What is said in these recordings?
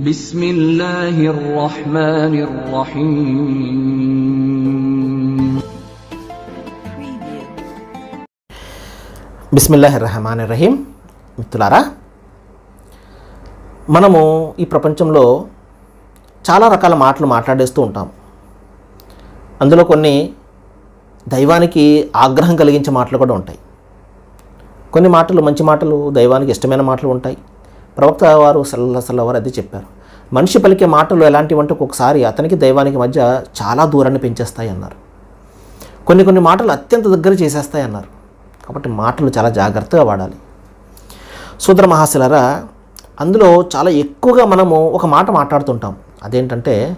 بسم الله الرحمن الرحيم బిస్మిల్లాహి రహమాన్ రహీం మిత్రులారా మనము ఈ ప్రపంచంలో చాలా రకాల మాటలు మాట్లాడేస్తూ ఉంటాం అందులో కొన్ని దైవానికి ఆగ్రహం కలిగించే మాటలు కూడా ఉంటాయి కొన్ని మాటలు మంచి మాటలు దైవానికి ఇష్టమైన మాటలు ఉంటాయి ప్రవక్త వారు సల్లసల్ల వారు అది చెప్పారు. మనిషి పలికే మాటలు ఎలాంటివి అంటే అతనికి దైవానికి మధ్య చాలా దూరాన్ని పెంచేస్తాయి అన్నారు. కొన్ని కొన్ని మాటలు అత్యంత దగ్గర చేసేస్తాయి అన్నారు. కాబట్టి మాటలు చాలా జాగ్రత్తగా వాడాలి. సూద్ర మహాశిలరా అందులో చాలా ఎక్కువగా మనము ఒక మాట మాట్లాడుతుంటాం. అదేంటంటే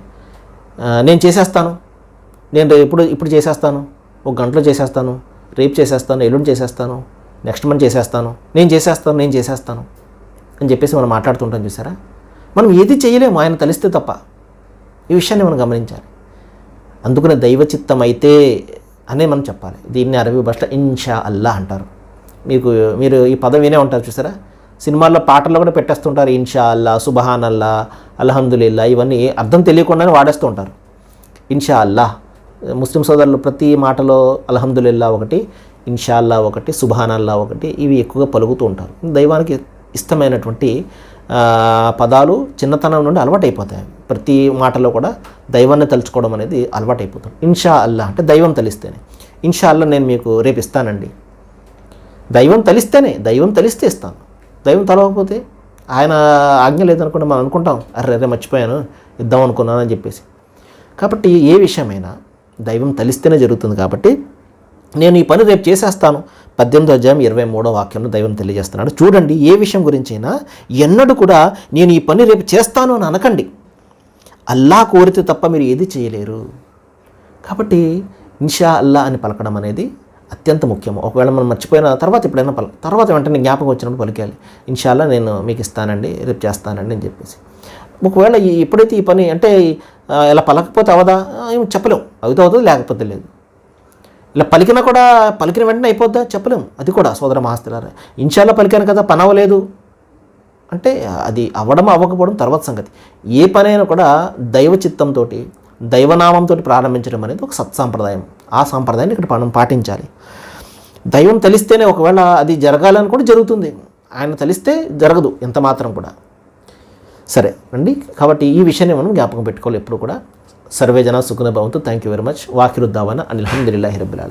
నేను చేసేస్తాను. నేను ఎప్పుడు ఇప్పుడు ఇప్పుడు చేసేస్తాను. ఒక గంటలో చేసేస్తాను. రేపు చేసేస్తాను. ఎల్లుండి చేసేస్తాను. నెక్స్ట్ మంత్ చేసేస్తాను. నేను చేసేస్తాను. నేను చేసేస్తాను. అని చెప్పేసి మనం మాట్లాడుతుంటాం చూసారా? మనం ఏది చేయలేము ఆయన తలిస్తే తప్ప. ఈ విషయాన్ని మనం గమనించాలి. అందుకునే దైవ చిత్తం అయితే అనే మనం చెప్పాలి. దీన్ని అరబీ భాషలో ఇన్షా అల్లా అంటారు. మీకు మీరు ఈ పదం వినే ఉంటారు చూసారా? సినిమాల్లో పాటల్లో కూడా పెట్టేస్తుంటారు ఇన్షా అల్లా సుబహాన్ అల్లా అల్హందుల్లా ఇవన్నీ అర్థం తెలియకుండానే వాడేస్తూ ఉంటారు. ఇన్షా అల్లా ముస్లిం సోదరులు ప్రతి మాటలో అల్హందుల్లా ఒకటి ఇన్షా అల్లా ఒకటి సుబహాన్ అల్లా ఒకటి ఇవి ఎక్కువగా పలుకుతూ ఉంటారు. దైవానికి ఇష్టమైనటువంటి పదాలు చిన్నతనం నుండి అలవాటైపోతాయి. ప్రతి మాటలో కూడా దైవాన్ని తలుచుకోవడం అనేది అలవాటైపోతుంది. ఇన్షా అల్లా అంటే దైవం తలిస్తేనే. ఇన్షా అల్లా నేను మీకు రేపు ఇస్తానండి. దైవం తలిస్తేనే దైవం తలిస్తే ఇస్తాను. దైవం తలవకపోతే ఆయన ఆజ్ఞ లేదనుకుంటే మనం అనుకుంటాం అరే అరే మర్చిపోయాను ఇద్దాం అనుకున్నాను అని చెప్పేసి. కాబట్టి ఏ విషయమైనా దైవం తలిస్తేనే జరుగుతుంది కాబట్టి నేను ఈ పని రేపు చేసేస్తాను. పద్దెనిమిదో అధ్యాయం ఇరవై మూడో వాక్యంలో దైవం తెలియజేస్తున్నాడు. చూడండి ఏ విషయం గురించైనా ఎన్నడూ కూడా నేను ఈ పని రేపు చేస్తాను అని అనకండి. అల్లా కోరితే తప్ప మీరు ఏది చేయలేరు. కాబట్టి ఇన్షా అల్లా అని పలకడం అనేది అత్యంత ముఖ్యం ఒకవేళ మనం మర్చిపోయిన తర్వాత ఎప్పుడైనా పల తర్వాత వెంటనే జ్ఞాపకం వచ్చినప్పుడు పలికాలి ఇన్షాల్లా నేను మీకు ఇస్తానండి రేపు చేస్తానండి అని చెప్పేసి. ఒకవేళ ఎప్పుడైతే ఈ పని అంటే ఇలా పలకపోతే అవదా? ఏం చెప్పలేం. అవుతా అవుతుంది లేకపోతే లేదు. ఇలా పలికినా కూడా పలికిన వెంటనే అయిపోద్దా? చెప్పలేం. అది కూడా సోదర మహాస్తులారా ఇన్షాల్లో పలికాను కదా పని అవ్వలేదు. అంటే అది అవ్వడం అవ్వకపోవడం తర్వాత సంగతి. ఏ పనైనా కూడా దైవ చిత్తంతో దైవనామంతో ప్రారంభించడం అనేది ఒక సత్సాంప్రదాయం. ఆ సాంప్రదాయాన్ని ఇక్కడ మనం పాటించాలి. దైవం తెలిస్తేనే ఒకవేళ అది జరగాలని కూడా జరుగుతుంది. ఆయన తెలిస్తే జరగదు ఎంత మాత్రం కూడా. సరే అండి. కాబట్టి ఈ విషయాన్ని మనం జ్ఞాపకం పెట్టుకోవాలి ఎప్పుడు కూడా. సర్వే జన సుఖన భవంతు. థ్యాంక్ యూ వెరీ మచ్ వాకిరుద్దావన అనిల్ అహమ్దుల్లాహి రబ్బుల్